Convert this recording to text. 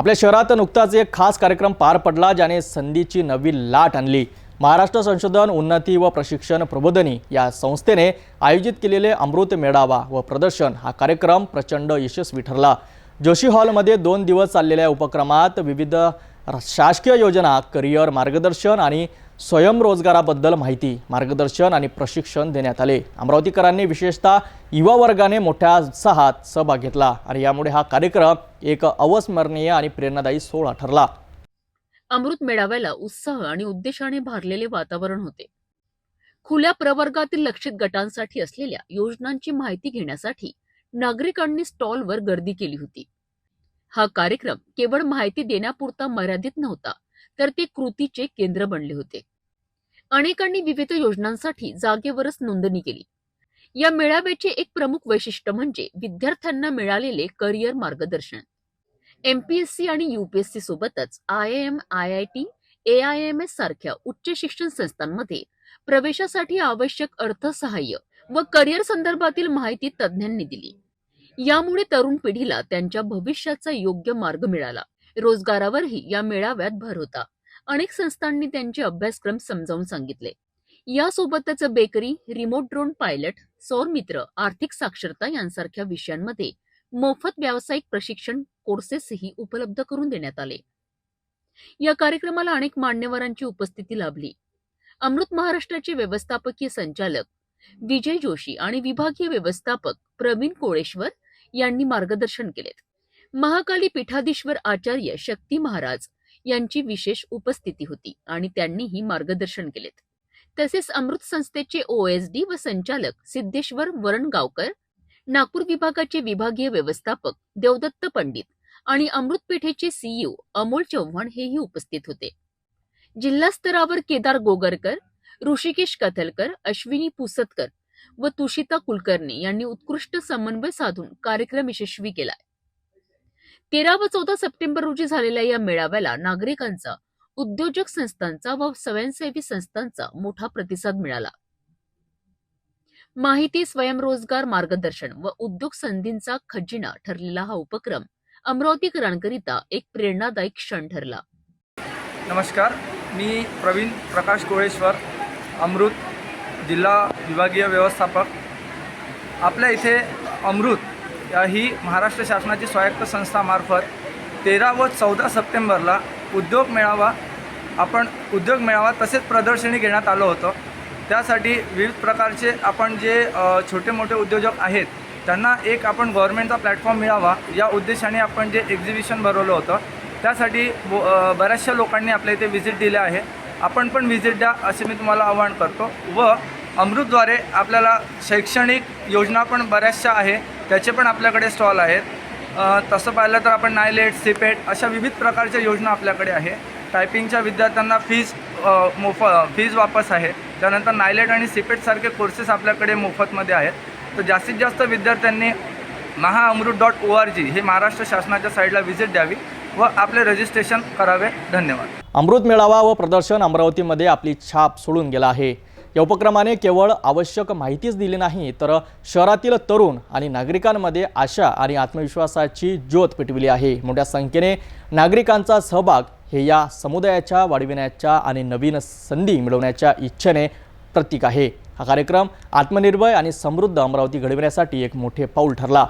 आपल्या शहरात नुकताच एक खास कार्यक्रम पार पडला ज्याने संधीची नवी लाट आणली. महाराष्ट्र संशोधन उन्नती व प्रशिक्षण प्रबोधनी या संस्थेने आयोजित केलेले अमृत मेळावा व प्रदर्शन हा कार्यक्रम प्रचंड यशस्वी ठरला. जोशी हॉलमध्ये दोन दिवस चाललेल्या उपक्रमात विविध शासकीय योजना करिअर मार्गदर्शन आणि स्वयंरोजगाराबद्दल माहिती मार्गदर्शन आणि प्रशिक्षण देण्यात आले. अमरावतीकरांनी विशेषतः युवा वर्गाने मोठ्या उत्साहात सहभाग घेतला आणि यामुळे हा कार्यक्रम एक अवस्मरणीय आणि प्रेरणादायी सोहळा ठरला. अमृत मेळाव्याला उत्साह आणि उद्देशाने भारलेले वातावरण होते. खुल्या प्रवर्गातील लक्षित गटांसाठी असलेल्या योजनांची माहिती घेण्यासाठी नागरिकांनी स्टॉलवर गर्दी केली होती. हा कार्यक्रम केवळ माहिती देण्यापुरता मर्यादित नव्हता तर ते कृतीचे केंद्र बनले होते. अनेकांनी विविध योजनांसाठी जागेवरच नोंदणी केली. या मेळाव्याचे एक प्रमुख वैशिष्ट्य म्हणजे विद्यार्थ्यांना मिळालेले करिअर मार्गदर्शन. एमपीएससी आणि युपीएससी सोबतच I M I I T A I M S सारख्या उच्च शिक्षण संस्थांमध्ये प्रवेशासाठी आवश्यक अर्थसहाय्य व करिअर संदर्भातील माहिती तज्ज्ञांनी दिली. यामुळे तरुण पिढीला त्यांच्या भविष्याचा योग्य मार्ग मिळाला. रोजगारावरही या मेळाव्यात भर होता. अनेक संस्थांनी त्यांचे अभ्यासक्रम समजावून सांगितले. यासोबतच बेकरी रिमोट ड्रोन पायलट सौर मित्र आर्थिक साक्षरता यांसारख्या विषयांमध्ये मोफत व्यावसायिक प्रशिक्षण कोर्सेसही उपलब्ध करून देण्यात आले. या कार्यक्रमाला अनेक मान्यवरांची उपस्थिती लाभली. अमृत महाराष्ट्राचे व्यवस्थापकीय संचालक विजय जोशी आणि विभागीय व्यवस्थापक प्रवीण कोळेश्वर यांनी मार्गदर्शन केलेत महाकाली पीठाधीश्वर आचार्य शक्ती महाराज यांची विशेष उपस्थिती होती आणि त्यांनीही मार्गदर्शन केलेत. तसेच अमृत संस्थेचे ओएसडी व संचालक सिद्धेश्वर वरणगावकर नागपूर विभागाचे विभागीय व्यवस्थापक देवदत्त पंडित आणि अमृत पेठेचे सीईओ अमोल चव्हाण हेही उपस्थित होते. जिल्हा स्तरावर केदार गोगरकर ऋषिकेश कथलकर अश्विनी पुसतकर व तुषिता कुलकर्णी यांनी उत्कृष्ट समन्वय साधून कार्यक्रम यशस्वी केलाय तेरा व चौदा सप्टेंबर रोजी झालेल्या या मेळाव्याला नागरिकांचा उद्योजक संस्थांचा व स्वयंसेवी संस्थांचा मोठा प्रतिसाद मिळाला. माहिती स्वयंरोजगार मार्गदर्शन व उद्योग संधींचा खजिना ठरलेला हा उपक्रम अमरावतीकरांकरिता एक प्रेरणादायी क्षण ठरला. नमस्कार मी प्रवीण प्रकाश कोळेश्वर अमृत जिल्हा विभागीय व्यवस्थापक. आपल्या इथे अमृत ही महाराष्ट्र शासनाची स्वायत्त संस्थामार्फत तेरा व चौदा सप्टेंबरला उद्योग मेळावा आपण उद्योग मेळावा तसेच प्रदर्शनी घेण्यात आलं होतं. त्यासाठी विविध प्रकारचे आपण जे छोटे मोठे उद्योजक आहेत त्यांना एक आपण गव्हर्नमेंटचा प्लॅटफॉर्म मिळावा या उद्देशाने आपण जे एक्झिबिशन भरवलं होतं त्यासाठी बऱ्याचशा लोकांनी आपल्या इथे व्हिजिट दिले आहे. आपण पण व्हिजिट द्या असे मी तुम्हाला आवाहन करतो. व अमृतद्वारे आपल्याला शैक्षणिक योजना पण बऱ्याचशा आहे. त्याचे पण आपल्याकडे स्टॉल आहेत. तसं पाहिलं तर आपण नायलेट सिपेट अशा विविध प्रकारच्या योजना आपल्याकडे आहे. टायपिंगच्या विद्यार्थ्यांना फीज मोफ फीज वापस आहे. त्यानंतर नायलेट आणि सिपेटसारखे कोर्सेस आपल्याकडे मोफतमध्ये आहेत. तर जास्तीत जास्त विद्यार्थ्यांनी महाअमृत डॉट ओ आर जी हे महाराष्ट्र शासनाच्या साईडला व्हिजिट द्यावी व आपले रजिस्ट्रेशन करावे. धन्यवाद. अमृत मेळावा व प्रदर्शन अमरावतीमध्ये आपली छाप सोडून गेला आहे. या उपक्रमाने केवळ आवश्यक माहितीच दिली नाही तर शहरातील तरुण आणि नागरिकांमध्ये आशा आणि आत्मविश्वासाची ज्योत पेटविली आहे. मोठ्या संख्येने नागरिकांचा सहभाग हे या समुदायाच्या वाढविण्याच्या आणि नवीन संधी मिळवण्याच्या इच्छेने प्रतीक आहे. हा कार्यक्रम आत्मनिर्भर आणि समृद्ध अमरावती घडविण्यासाठी एक मोठे पाऊल ठरला.